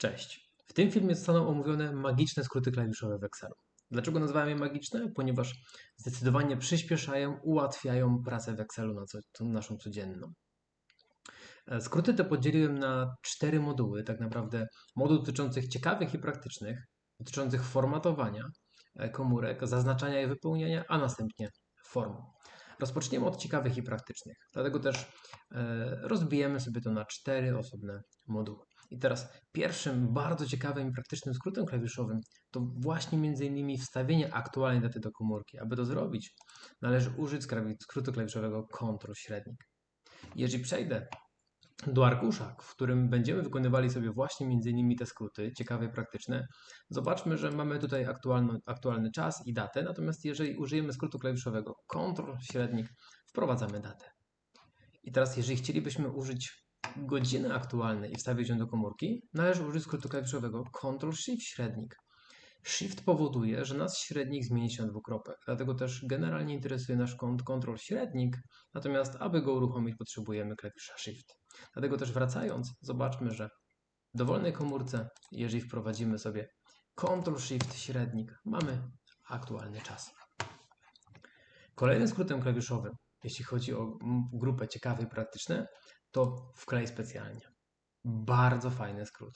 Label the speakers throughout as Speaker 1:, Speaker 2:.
Speaker 1: Cześć. W tym filmie zostaną omówione magiczne skróty klawiszowe w Excelu. Dlaczego nazywałem je magiczne? Ponieważ zdecydowanie przyspieszają, ułatwiają pracę w Excelu na co, naszą codzienną. E, skróty te podzieliłem na cztery moduły, tak naprawdę moduł dotyczących ciekawych i praktycznych, dotyczących formatowania e, komórek, zaznaczania i wypełniania, a następnie form. Rozpoczniemy od ciekawych i praktycznych, dlatego też e, rozbijemy sobie to na cztery osobne moduły. I teraz pierwszym bardzo ciekawym i praktycznym skrótem klawiszowym to właśnie między innymi wstawienie aktualnej daty do komórki. Aby to zrobić, należy użyć skrótu klawiszowego Ctrl średnik. Jeżeli przejdę do arkusza, w którym będziemy wykonywali sobie właśnie między innymi te skróty, ciekawe i praktyczne, zobaczmy, że mamy tutaj aktualny, aktualny czas i datę, natomiast jeżeli użyjemy skrótu klawiszowego Ctrl średnik, wprowadzamy datę. I teraz jeżeli chcielibyśmy użyć godziny aktualne i wstawić ją do komórki, należy użyć skrótu klawiszowego Ctrl-Shift średnik. Shift powoduje, że nasz średnik zmieni się na dwukropek, dlatego też generalnie interesuje nasz kąt Ctrl średnik, natomiast aby go uruchomić potrzebujemy klawisza Shift. Dlatego też wracając, zobaczmy, że w dowolnej komórce, jeżeli wprowadzimy sobie Ctrl Shift średnik, mamy aktualny czas. Kolejnym skrótem klawiszowym, jeśli chodzi o grupę ciekawe i praktyczne, to wklej specjalnie. Bardzo fajny skrót.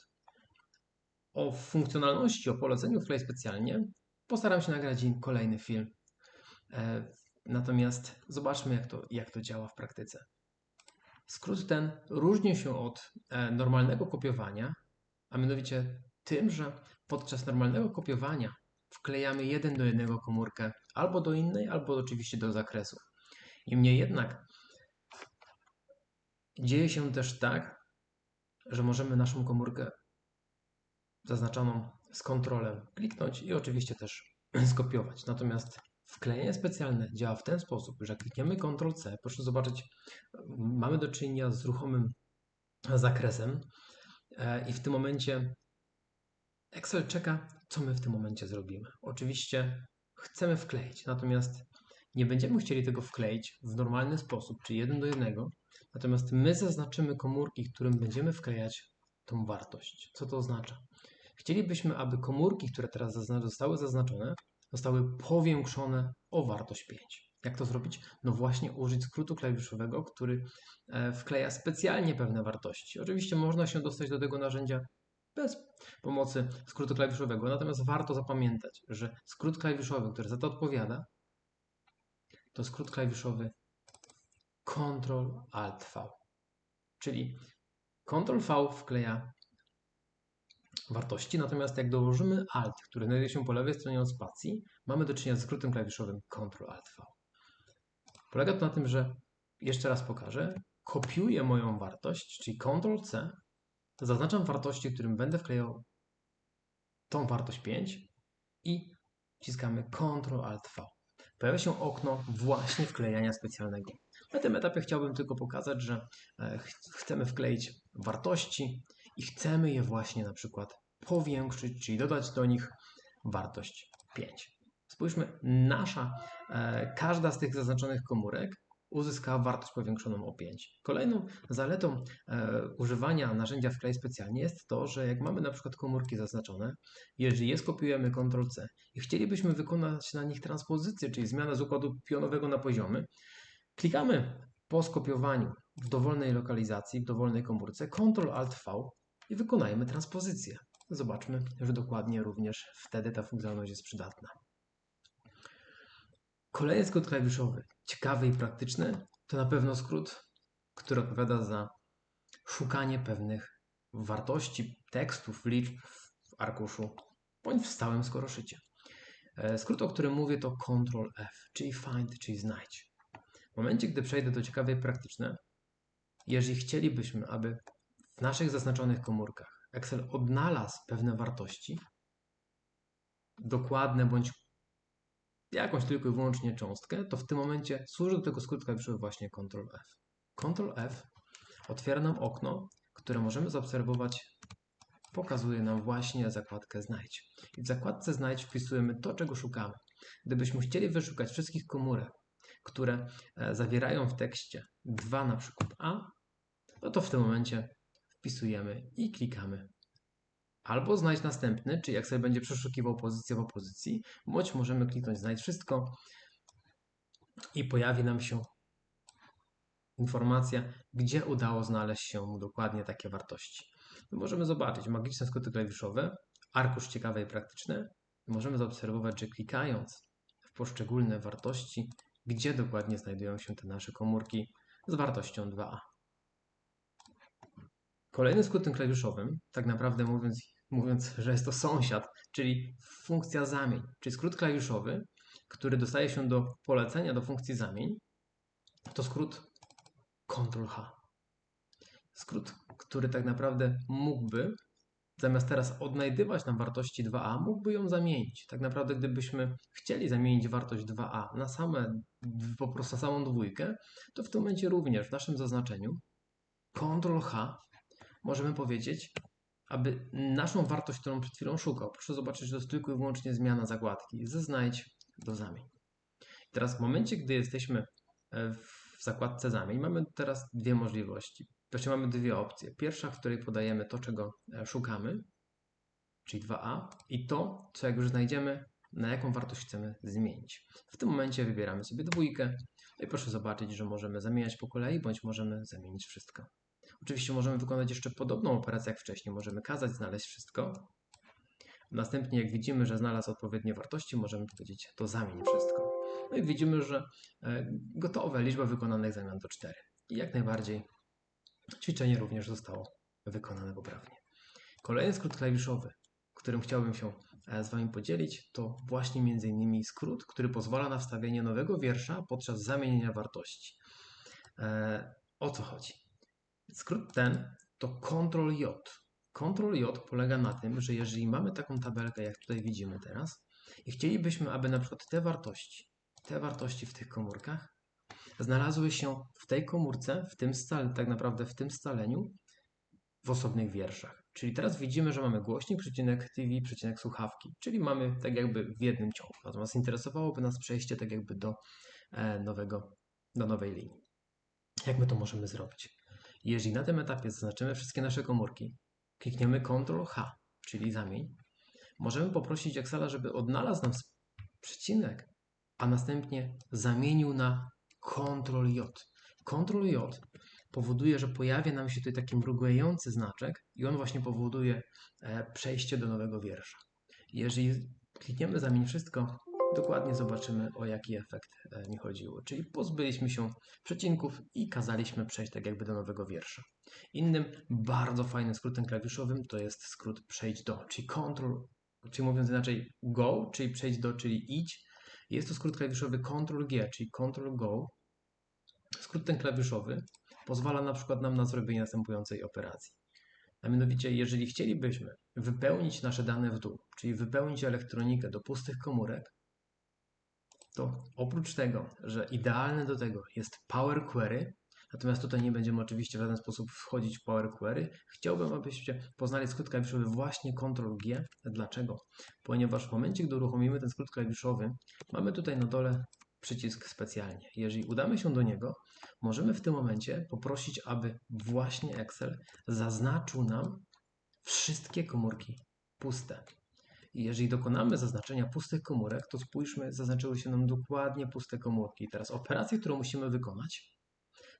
Speaker 1: O funkcjonalności, o poleceniu wklej specjalnie postaram się nagrać kolejny film. E, natomiast zobaczmy, jak to, jak to działa w praktyce. Skrót ten różni się od e, normalnego kopiowania, a mianowicie tym, że podczas normalnego kopiowania wklejamy jeden do jednego komórkę albo do innej, albo oczywiście do zakresu. Niemniej jednak Dzieje się też tak, że możemy naszą komórkę zaznaczoną z kontrolem kliknąć i oczywiście też skopiować. Natomiast wklejenie specjalne działa w ten sposób, że klikniemy Ctrl-C, proszę zobaczyć, mamy do czynienia z ruchomym zakresem e, i w tym momencie Excel czeka, co my w tym momencie zrobimy. Oczywiście chcemy wkleić, natomiast nie będziemy chcieli tego wkleić w normalny sposób, czyli jeden do jednego, Natomiast my zaznaczymy komórki, którym będziemy wklejać tą wartość. Co to oznacza? Chcielibyśmy, aby komórki, które teraz zostały zaznaczone, zostały powiększone o wartość 5. Jak to zrobić? No właśnie użyć skrótu klawiszowego, który e, wkleja specjalnie pewne wartości. Oczywiście można się dostać do tego narzędzia bez pomocy skrótu klawiszowego, natomiast warto zapamiętać, że skrót klawiszowy, który za to odpowiada, to skrót klawiszowy Ctrl Alt V. Czyli Ctrl V wkleja wartości, natomiast jak dołożymy Alt, który znajduje się po lewej stronie od spacji, mamy do czynienia z skrótem klawiszowym Ctrl Alt V. Polega to na tym, że jeszcze raz pokażę, kopiuję moją wartość, czyli Ctrl C, zaznaczam wartości, którym będę wklejał tą wartość 5 i wciskamy Ctrl Alt V. Pojawia się okno właśnie wklejania specjalnego. Na tym etapie chciałbym tylko pokazać, że e, chcemy wkleić wartości i chcemy je właśnie na przykład powiększyć, czyli dodać do nich wartość 5. Spójrzmy, nasza, e, każda z tych zaznaczonych komórek uzyska wartość powiększoną o 5. Kolejną zaletą e, używania narzędzia wklej specjalnie jest to, że jak mamy na przykład komórki zaznaczone, jeżeli je skopiujemy Ctrl-C i chcielibyśmy wykonać na nich transpozycję, czyli zmianę z układu pionowego na poziomy, Klikamy po skopiowaniu w dowolnej lokalizacji, w dowolnej komórce Ctrl-Alt-V i wykonajmy transpozycję. Zobaczmy, że dokładnie również wtedy ta funkcjonalność jest przydatna. Kolejny skrót klawiszowy, ciekawy i praktyczny, to na pewno skrót, który odpowiada za szukanie pewnych wartości, tekstów, liczb w arkuszu bądź w stałym skoroszycie. E, skrót, o którym mówię, to Ctrl-F, czyli find, czyli znajdź. W momencie, gdy przejdę do ciekawe i praktyczne, jeżeli chcielibyśmy, aby w naszych zaznaczonych komórkach Excel odnalazł pewne wartości, dokładne bądź jakąś tylko i wyłącznie cząstkę, to w tym momencie służy do tego skrót klawiszowy właśnie Ctrl F. Ctrl F otwiera nam okno, które możemy zaobserwować, pokazuje nam właśnie zakładkę Znajdź. I w zakładce Znajdź wpisujemy to, czego szukamy. Gdybyśmy chcieli wyszukać wszystkich komórek, które e, zawierają w tekście 2 na przykład A, no to w tym momencie wpisujemy i klikamy albo znajdź następny, czyli Excel będzie przeszukiwał pozycję po pozycji, bądź możemy kliknąć znajdź wszystko i pojawi nam się informacja, gdzie udało znaleźć się dokładnie takie wartości. Możemy zobaczyć magiczne skróty klawiszowe, arkusz ciekawe i praktyczne. Możemy zaobserwować, że klikając w poszczególne wartości, gdzie dokładnie znajdują się te nasze komórki z wartością 2a. Kolejnym skrótem klawiszowym, tak naprawdę mówiąc, mówiąc, że jest to sąsiad, czyli funkcja zamień, czyli skrót klawiszowy, który dostaje się do polecenia do funkcji zamień, to skrót Ctrl-H. Skrót, który tak naprawdę mógłby, zamiast teraz odnajdywać nam wartości 2a, mógłby ją zamienić. Tak naprawdę, gdybyśmy chcieli zamienić wartość 2a na same, po prostu na samą dwójkę, to w tym momencie również w naszym zaznaczeniu Ctrl-H możemy powiedzieć, aby naszą wartość, którą przed chwilą szukał, proszę zobaczyć, że to jest tylko i wyłącznie zmiana zakładki ze znajdź do zamień. Teraz w momencie, gdy jesteśmy e, w zakładce zamień, mamy teraz dwie możliwości. Właściwie mamy dwie opcje. Pierwsza, w której podajemy to, czego e, szukamy, czyli 2a, i to, co jak już znajdziemy, na jaką wartość chcemy zmienić. W tym momencie wybieramy sobie dwójkę i proszę zobaczyć, że możemy zamieniać po kolei, bądź możemy zamienić wszystko. Oczywiście możemy wykonać jeszcze podobną operację jak wcześniej. Możemy kazać znaleźć wszystko. Następnie, jak widzimy, że znalazł odpowiednie wartości, możemy powiedzieć to zamień wszystko. No i widzimy, że e, gotowe, liczba wykonanych zamian to 4. I jak najbardziej ćwiczenie również zostało wykonane poprawnie. Kolejny skrót klawiszowy, którym chciałbym się e, z Wami podzielić, to właśnie m.in. skrót, który pozwala na wstawienie nowego wiersza podczas zamienienia wartości. E, o co chodzi? Skrót ten to Ctrl-J. Ctrl-J polega na tym, że jeżeli mamy taką tabelkę, jak tutaj widzimy teraz, i chcielibyśmy, aby na przykład te wartości, te wartości w tych komórkach znalazły się w tej komórce, w tym scale, tak naprawdę w tym scaleniu, w osobnych wierszach. Czyli teraz widzimy, że mamy głośnik, przecinek TV, przecinek słuchawki, czyli mamy tak jakby w jednym ciągu. Natomiast interesowałoby nas przejście tak jakby do e, nowego, do nowej linii. Jak my to możemy zrobić? Jeżeli na tym etapie zaznaczymy wszystkie nasze komórki, klikniemy Ctrl-H, czyli zamień, możemy poprosić Excela, żeby odnalazł nam przecinek, a następnie zamienił na Ctrl-J. Ctrl-J powoduje, że pojawia nam się tutaj taki mrugający znaczek i on właśnie powoduje e, przejście do nowego wiersza. Jeżeli klikniemy zamień wszystko, dokładnie zobaczymy o jaki efekt e, mi chodziło. Czyli pozbyliśmy się przecinków i kazaliśmy przejść tak jakby do nowego wiersza. Innym bardzo fajnym skrótem klawiszowym to jest skrót przejdź do, czyli Ctrl, czyli mówiąc inaczej go, czyli przejdź do, czyli idź. Jest to skrót klawiszowy Ctrl G, czyli Ctrl Go. Skrót ten klawiszowy pozwala na przykład nam na zrobienie następującej operacji. A mianowicie, jeżeli chcielibyśmy wypełnić nasze dane w dół, czyli wypełnić elektronikę do pustych komórek, to oprócz tego, że idealne do tego jest Power Query, natomiast tutaj nie będziemy oczywiście w żaden sposób wchodzić w Power Query, chciałbym, abyście poznali skrót klawiszowy właśnie Ctrl-G. Dlaczego? Ponieważ w momencie, gdy uruchomimy ten skrót klawiszowy, mamy tutaj na dole przycisk specjalnie. Jeżeli udamy się do niego, możemy w tym momencie poprosić, aby właśnie Excel zaznaczył nam wszystkie komórki puste. I jeżeli dokonamy zaznaczenia pustych komórek, to spójrzmy, zaznaczyły się nam dokładnie puste komórki. I teraz operację, którą musimy wykonać,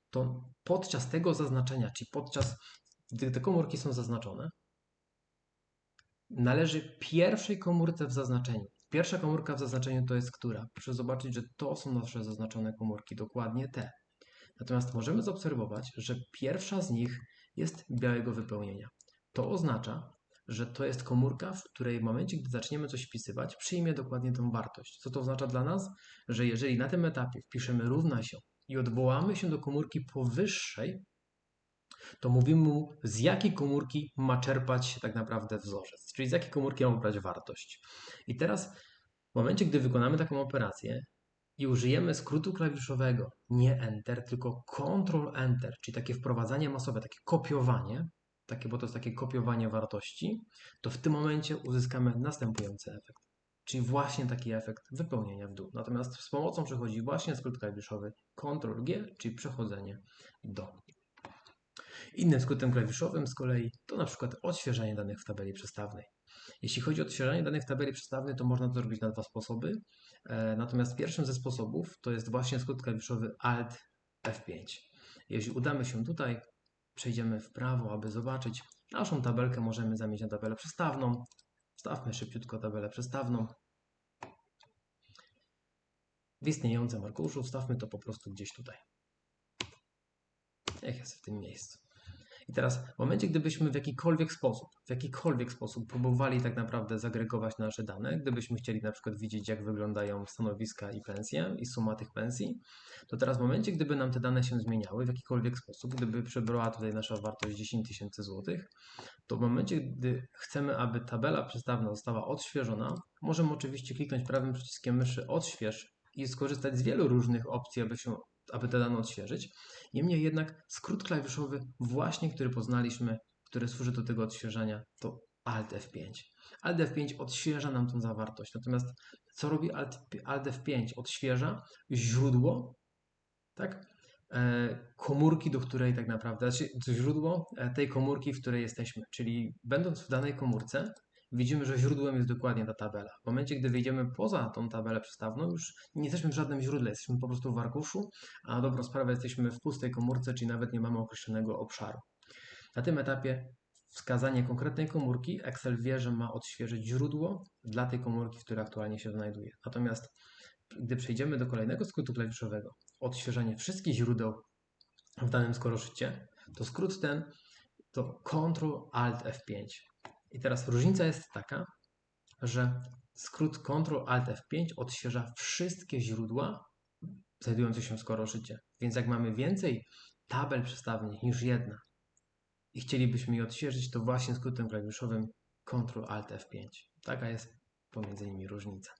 Speaker 1: to podczas tego zaznaczenia, czyli podczas gdy te komórki są zaznaczone, należy pierwszej komórce w zaznaczeniu. Pierwsza komórka w zaznaczeniu to jest która? Proszę zobaczyć, że to są nasze zaznaczone komórki, dokładnie te. Natomiast możemy zaobserwować, że pierwsza z nich jest białego wypełnienia. To oznacza, że to jest komórka, w której w momencie, gdy zaczniemy coś wpisywać, przyjmie dokładnie tą wartość. Co to oznacza dla nas? Że jeżeli na tym etapie wpiszemy równa się i odwołamy się do komórki powyższej, to mówimy mu, z jakiej komórki ma czerpać tak naprawdę wzorzec, czyli z jakiej komórki ma brać wartość. I teraz w momencie, gdy wykonamy taką operację i użyjemy skrótu klawiszowego, nie Enter, tylko Ctrl Enter, czyli takie wprowadzanie masowe, takie kopiowanie, takie, bo to jest takie kopiowanie wartości, to w tym momencie uzyskamy następujący efekt. Czyli właśnie taki efekt wypełnienia w dół. Natomiast z pomocą przychodzi właśnie skrót klawiszowy Ctrl-G, czyli przechodzenie do. Innym skrótem klawiszowym z kolei to na przykład odświeżanie danych w tabeli przestawnej. Jeśli chodzi o odświeżanie danych w tabeli przestawnej, to można to zrobić na dwa sposoby. E, natomiast pierwszym ze sposobów to jest właśnie skrót klawiszowy Alt F5. Jeśli udamy się tutaj, przejdziemy w prawo, aby zobaczyć naszą tabelkę, możemy zamienić na tabelę przestawną. Wstawmy szybciutko tabelę przestawną. W istniejącym arkuszu wstawmy to po prostu gdzieś tutaj. Jak jest w tym miejscu. I teraz w momencie, gdybyśmy w jakikolwiek sposób, w jakikolwiek sposób próbowali tak naprawdę zagregować nasze dane, gdybyśmy chcieli na przykład widzieć, jak wyglądają stanowiska i pensje i suma tych pensji, to teraz w momencie, gdyby nam te dane się zmieniały w jakikolwiek sposób, gdyby przebrała tutaj nasza wartość 10 tysięcy złotych, to w momencie, gdy chcemy, aby tabela przestawna została odświeżona, możemy oczywiście kliknąć prawym przyciskiem myszy odśwież i skorzystać z wielu różnych opcji, aby się aby te dane odświeżyć. Niemniej jednak skrót klawiszowy właśnie, który poznaliśmy, który służy do tego odświeżania, to Alt F5. Alt F5 odświeża nam tą zawartość. Natomiast co robi Alt, Alt F5? Odświeża źródło, tak? E, komórki, do której tak naprawdę, znaczy źródło e, tej komórki, w której jesteśmy. Czyli będąc w danej komórce, widzimy, że źródłem jest dokładnie ta tabela. W momencie, gdy wyjdziemy poza tą tabelę przestawną, już nie jesteśmy w żadnym źródle, jesteśmy po prostu w arkuszu, a dobrą sprawę jesteśmy w pustej komórce, czyli nawet nie mamy określonego obszaru. Na tym etapie wskazanie konkretnej komórki Excel wie, że ma odświeżyć źródło dla tej komórki, w której aktualnie się znajduje. Natomiast gdy przejdziemy do kolejnego skrótu klawiszowego, odświeżanie wszystkich źródeł w danym skoroszycie, to skrót ten to Ctrl Alt F5. I teraz różnica jest taka, że skrót Ctrl Alt F5 odświeża wszystkie źródła znajdujące się w skoroszycie. Więc jak mamy więcej tabel przestawnych niż jedna i chcielibyśmy je odświeżyć, to właśnie skrótem klawiszowym Ctrl Alt F5. Taka jest pomiędzy nimi różnica.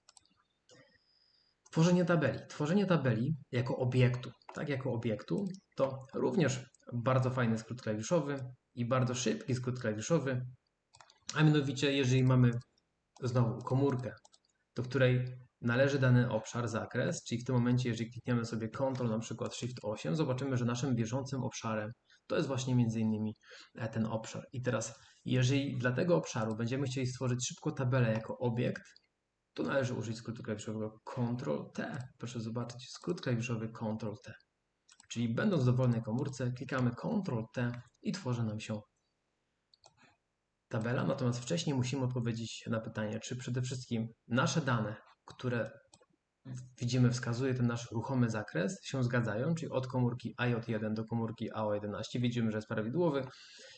Speaker 1: Tworzenie tabeli. Tworzenie tabeli jako obiektu, tak jako obiektu, to również bardzo fajny skrót klawiszowy i bardzo szybki skrót klawiszowy, a mianowicie, jeżeli mamy znowu komórkę, do której należy dany obszar, zakres, czyli w tym momencie, jeżeli klikniemy sobie Ctrl, na przykład Shift 8, zobaczymy, że naszym bieżącym obszarem to jest właśnie między innymi e, ten obszar. I teraz, jeżeli dla tego obszaru będziemy chcieli stworzyć szybko tabelę jako obiekt, to należy użyć skrótu klawiszowego Ctrl-T. Proszę zobaczyć, skrót klawiszowy Ctrl-T. Czyli będąc w dowolnej komórce, klikamy Ctrl-T i tworzy nam się tabela, natomiast wcześniej musimy odpowiedzieć na pytanie, czy przede wszystkim nasze dane, które widzimy, wskazuje ten nasz ruchomy zakres, się zgadzają, czyli od komórki AJ1 do komórki AO11 widzimy, że jest prawidłowy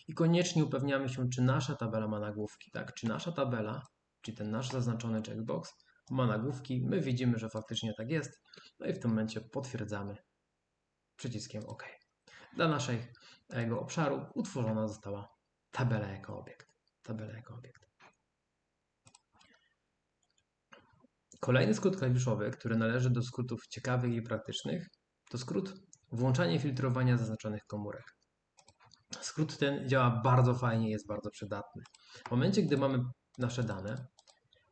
Speaker 1: i koniecznie upewniamy się, czy nasza tabela ma nagłówki, tak? Czy nasza tabela, czyli ten nasz zaznaczony checkbox ma nagłówki, my widzimy, że faktycznie tak jest, no i w tym momencie potwierdzamy przyciskiem OK. Dla naszego obszaru utworzona została tabela jako obiekt tabelę jako obiekt. Kolejny skrót klawiszowy, który należy do skrótów ciekawych i praktycznych, to skrót włączanie filtrowania zaznaczonych komórek. Skrót ten działa bardzo fajnie, jest bardzo przydatny. W momencie, gdy mamy nasze dane,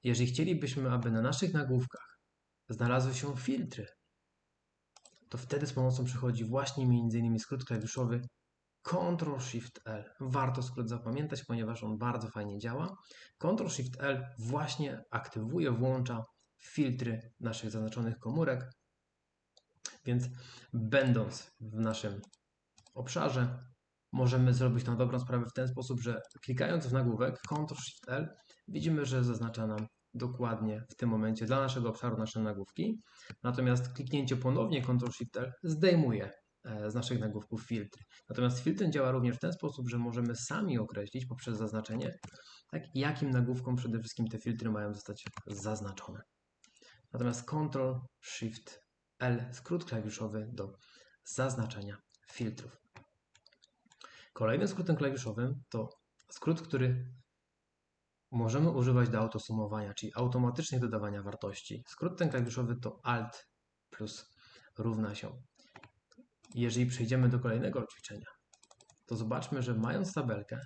Speaker 1: jeżeli chcielibyśmy, aby na naszych nagłówkach znalazły się filtry, to wtedy z pomocą przychodzi właśnie m.in. skrót klawiszowy Ctrl-Shift-L. Warto skrót zapamiętać, ponieważ on bardzo fajnie działa. Ctrl-Shift-L właśnie aktywuje, włącza filtry naszych zaznaczonych komórek. Więc będąc w naszym obszarze, możemy zrobić na dobrą sprawę w ten sposób, że klikając w nagłówek Ctrl-Shift-L widzimy, że zaznacza nam dokładnie w tym momencie dla naszego obszaru nasze nagłówki. Natomiast kliknięcie ponownie Ctrl-Shift-L zdejmuje z naszych nagłówków filtry. Natomiast filtr działa również w ten sposób, że możemy sami określić poprzez zaznaczenie, tak, jakim nagłówkom przede wszystkim te filtry mają zostać zaznaczone. Natomiast Ctrl Shift L, skrót klawiszowy do zaznaczenia filtrów. Kolejnym skrótem klawiszowym to skrót, który możemy używać do autosumowania, czyli automatycznie dodawania wartości. Skrót ten klawiszowy to Alt plus równa się jeżeli przejdziemy do kolejnego ćwiczenia, to zobaczmy, że mając tabelkę,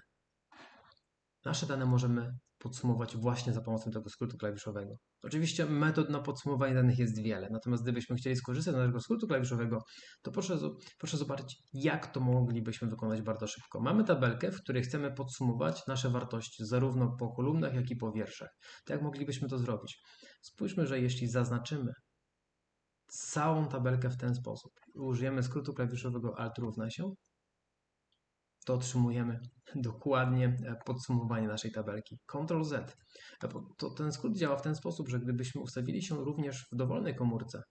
Speaker 1: nasze dane możemy podsumować właśnie za pomocą tego skrótu klawiszowego. Oczywiście metod na podsumowanie danych jest wiele, natomiast gdybyśmy chcieli skorzystać z naszego skrótu klawiszowego, to proszę, proszę zobaczyć, jak to moglibyśmy wykonać bardzo szybko. Mamy tabelkę, w której chcemy podsumować nasze wartości zarówno po kolumnach, jak i po wierszach. Tak moglibyśmy to zrobić? Spójrzmy, że jeśli zaznaczymy całą tabelkę w ten sposób użyjemy skrótu klawiszowego Alt równa się, to otrzymujemy dokładnie e, podsumowanie naszej tabelki. Ctrl Z. E, to ten skrót działa w ten sposób, że gdybyśmy ustawili się również w dowolnej komórce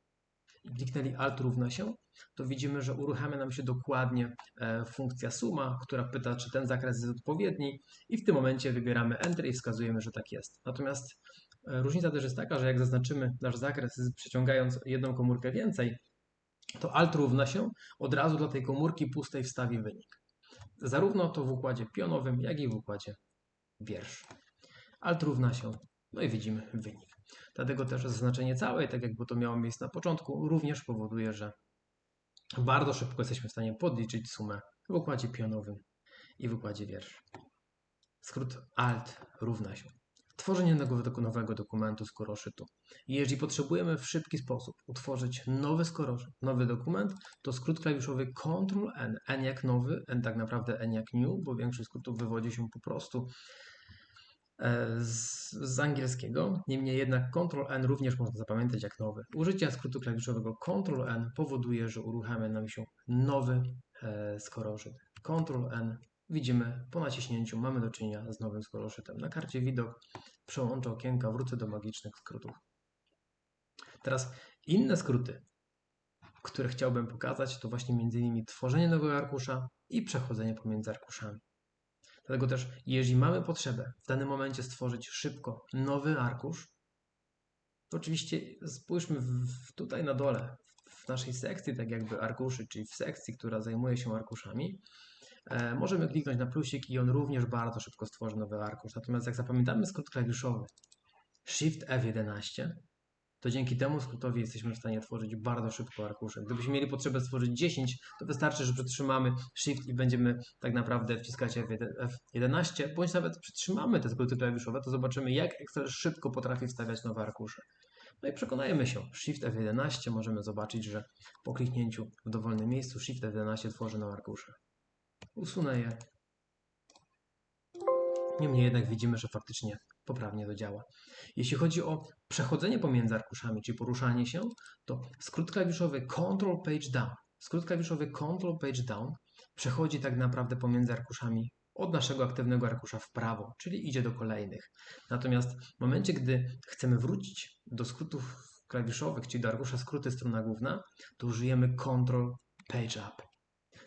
Speaker 1: i kliknęli Alt równa się, to widzimy, że uruchamia nam się dokładnie e, funkcja suma, która pyta, czy ten zakres jest odpowiedni i w tym momencie wybieramy Enter i wskazujemy, że tak jest. Natomiast różnica też jest taka, że jak zaznaczymy nasz zakres przeciągając jedną komórkę więcej, to Alt równa się od razu dla tej komórki pustej wstawi wynik zarówno to w układzie pionowym, jak i w układzie wiersz. Alt równa się, no i widzimy wynik. Dlatego też zaznaczenie całej, tak jakby to miało miejsce na początku, również powoduje, że bardzo szybko jesteśmy w stanie podliczyć sumę w układzie pionowym i w układzie wiersz. Skrót Alt równa się tworzenie nowego, dokumentu z koroszytu. Jeżeli potrzebujemy w szybki sposób utworzyć nowy skoroszyt, nowy dokument, to skrót klawiszowy Ctrl-N, N jak nowy, N tak naprawdę N jak new, bo większość skrótów wywodzi się po prostu e, z, z angielskiego. Niemniej jednak Ctrl-N również można zapamiętać jak nowy. Użycie skrótu klawiszowego Ctrl-N powoduje, że uruchamia nam się nowy e, skoroszyt. Ctrl-N Widzimy, po naciśnięciu mamy do czynienia z nowym skoroszytem. Na karcie widok przełączę okienka, wrócę do magicznych skrótów. Teraz inne skróty, które chciałbym pokazać, to właśnie m.in. tworzenie nowego arkusza i przechodzenie pomiędzy arkuszami. Dlatego też, jeżeli mamy potrzebę w danym momencie stworzyć szybko nowy arkusz, to oczywiście spójrzmy w, tutaj na dole, w naszej sekcji, tak jakby arkuszy, czyli w sekcji, która zajmuje się arkuszami, możemy kliknąć na plusik i on również bardzo szybko stworzy nowy arkusz. Natomiast jak zapamiętamy skrót klawiszowy Shift F11, to dzięki temu skrótowi jesteśmy w stanie tworzyć bardzo szybko arkusze. Gdybyśmy mieli potrzebę stworzyć 10, to wystarczy, że przytrzymamy Shift i będziemy tak naprawdę wciskać F11, bądź nawet przytrzymamy te skróty klawiszowe, to zobaczymy, jak Excel szybko potrafi wstawiać nowe arkusze. No i przekonajmy się, Shift F11 możemy zobaczyć, że po kliknięciu w dowolnym miejscu Shift F11 tworzy nowe arkusze. Usunę je. Niemniej jednak widzimy, że faktycznie poprawnie to działa. Jeśli chodzi o przechodzenie pomiędzy arkuszami, czyli poruszanie się, to skrót klawiszowy Control Page Down. Skrót klawiszowy Control Page Down przechodzi tak naprawdę pomiędzy arkuszami od naszego aktywnego arkusza w prawo, czyli idzie do kolejnych. Natomiast w momencie, gdy chcemy wrócić do skrótów klawiszowych, czyli do arkusza skróty strona główna, to użyjemy Control Page Up.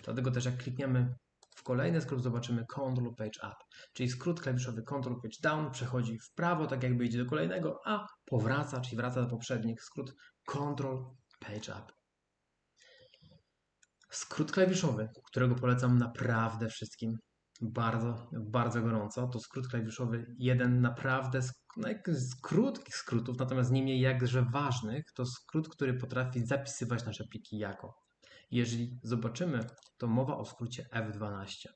Speaker 1: Dlatego też jak klikniemy w kolejny skrót zobaczymy Control Page Up, czyli skrót klawiszowy Control Page Down przechodzi w prawo, tak jakby idzie do kolejnego, a powraca, czyli wraca do poprzednich, skrót Control Page Up. Skrót klawiszowy, którego polecam naprawdę wszystkim bardzo, bardzo gorąco, to skrót klawiszowy jeden naprawdę z, z krótkich skrótów, natomiast nie mniej jakże ważnych, to skrót, który potrafi zapisywać nasze pliki jako. Jeżeli zobaczymy, to mowa o skrócie F12.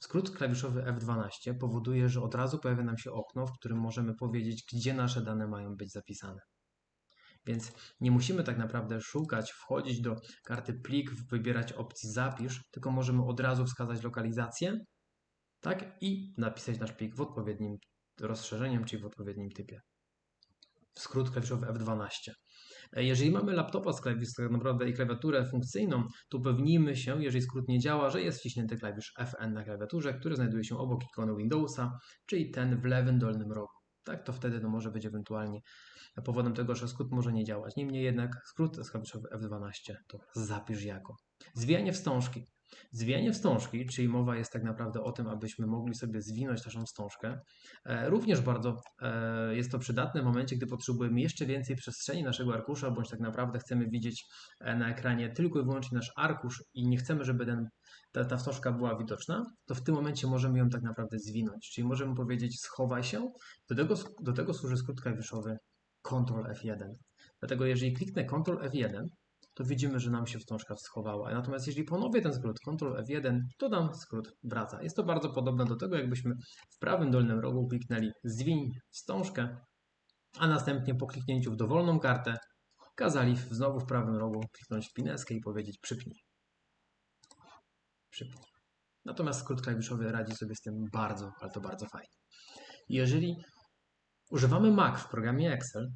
Speaker 1: Skrót klawiszowy F12 powoduje, że od razu pojawia nam się okno, w którym możemy powiedzieć, gdzie nasze dane mają być zapisane. Więc nie musimy tak naprawdę szukać, wchodzić do karty plik, wybierać opcji zapisz, tylko możemy od razu wskazać lokalizację tak, i napisać nasz plik w odpowiednim rozszerzeniem, czyli w odpowiednim typie. Skrót klawiszowy F12. Jeżeli mamy laptopa z klawisz tak naprawdę i klawiaturę funkcyjną, to upewnijmy się, jeżeli skrót nie działa, że jest wciśnięty klawisz Fn na klawiaturze, który znajduje się obok ikony Windowsa, czyli ten w lewym dolnym rogu. Tak, to wtedy to może być ewentualnie powodem tego, że skrót może nie działać. Niemniej jednak skrót klawiszowy F12 to zapisz jako. Zwijanie wstążki. Zwijanie wstążki, czyli mowa jest tak naprawdę o tym, abyśmy mogli sobie zwinąć naszą wstążkę. E, również bardzo e, jest to przydatne w momencie, gdy potrzebujemy jeszcze więcej przestrzeni naszego arkusza, bądź tak naprawdę chcemy widzieć e, na ekranie tylko i wyłącznie nasz arkusz i nie chcemy, żeby ten, ta, ta wstążka była widoczna, to w tym momencie możemy ją tak naprawdę zwinąć. Czyli możemy powiedzieć schowaj się. Do tego, do tego służy skrót klawiszowy Ctrl F1. Dlatego jeżeli kliknę Ctrl F1, to widzimy, że nam się wstążka schowała. Natomiast jeżeli ponowię ten skrót Ctrl F1, to nam skrót wraca. Jest to bardzo podobne do tego, jakbyśmy w prawym dolnym rogu kliknęli zwiń wstążkę, a następnie po kliknięciu w dowolną kartę kazali znowu w prawym rogu kliknąć pineskę i powiedzieć przypnij. Przypnij. Natomiast skrót klawiszowy radzi sobie z tym bardzo, ale to bardzo fajnie. Jeżeli używamy Mac w programie Excel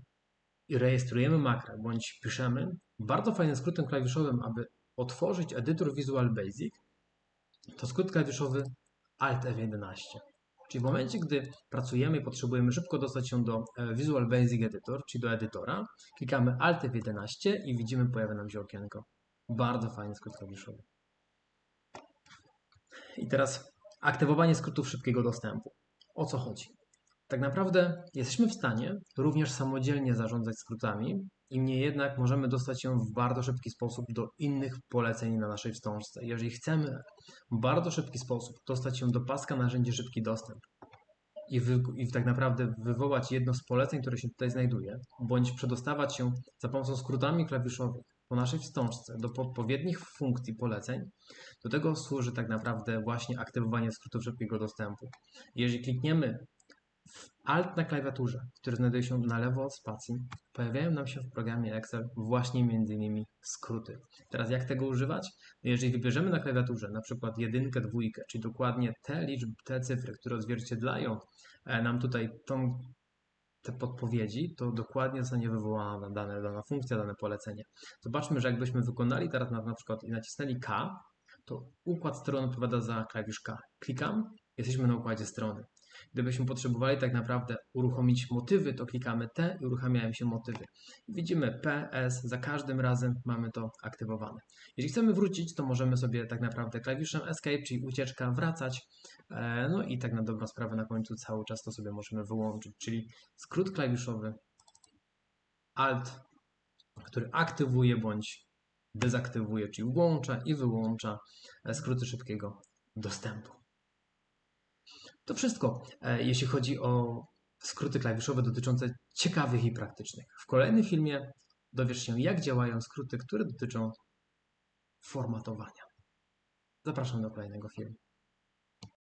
Speaker 1: i rejestrujemy makra bądź piszemy bardzo fajnym skrótem klawiszowym, aby otworzyć edytor Visual Basic, to skrót klawiszowy Alt F11. Czyli w momencie, gdy pracujemy i potrzebujemy szybko dostać się do e, Visual Basic Editor, czyli do edytora, klikamy Alt F11 i widzimy, pojawia nam się okienko. Bardzo fajny skrót klawiszowy. I teraz aktywowanie skrótów szybkiego dostępu. O co chodzi? Tak naprawdę jesteśmy w stanie również samodzielnie zarządzać skrótami, niemniej jednak możemy dostać się w bardzo szybki sposób do innych poleceń na naszej wstążce. Jeżeli chcemy w bardzo szybki sposób dostać się do paska narzędzi szybki dostęp i, wy, i tak naprawdę wywołać jedno z poleceń, które się tutaj znajduje, bądź przedostawać się za pomocą skrótami klawiszowych po naszej wstążce do odpowiednich funkcji poleceń, do tego służy tak naprawdę właśnie aktywowanie skrótów szybkiego dostępu. Jeżeli klikniemy Alt na klawiaturze, który znajduje się na lewo od spacji, pojawiają nam się w programie Excel właśnie m.in. skróty. Teraz jak tego używać? Jeżeli wybierzemy na klawiaturze na przykład jedynkę, dwójkę, czyli dokładnie te liczby, te cyfry, które odzwierciedlają e, nam tutaj tą, te podpowiedzi, to dokładnie zostanie wywołana dane, dana funkcja, dane polecenie. Zobaczmy, że jakbyśmy wykonali teraz na, na przykład i nacisnęli K, to układ strony odpowiada za klawisz K. Klikam, jesteśmy na układzie strony. Gdybyśmy potrzebowali tak naprawdę uruchomić motywy, to klikamy T i uruchamiają się motywy. Widzimy P, S, za każdym razem mamy to aktywowane. Jeżeli chcemy wrócić, to możemy sobie tak naprawdę klawiszem Escape, czyli ucieczka, wracać. E, no i tak na dobrą sprawę na końcu cały czas to sobie możemy wyłączyć, czyli skrót klawiszowy Alt, który aktywuje bądź dezaktywuje, czyli włącza i wyłącza e, skróty szybkiego dostępu. To wszystko, e, jeśli chodzi o skróty klawiszowe dotyczące ciekawych i praktycznych. W kolejnym filmie dowiesz się, jak działają skróty, które dotyczą formatowania. Zapraszam do kolejnego filmu.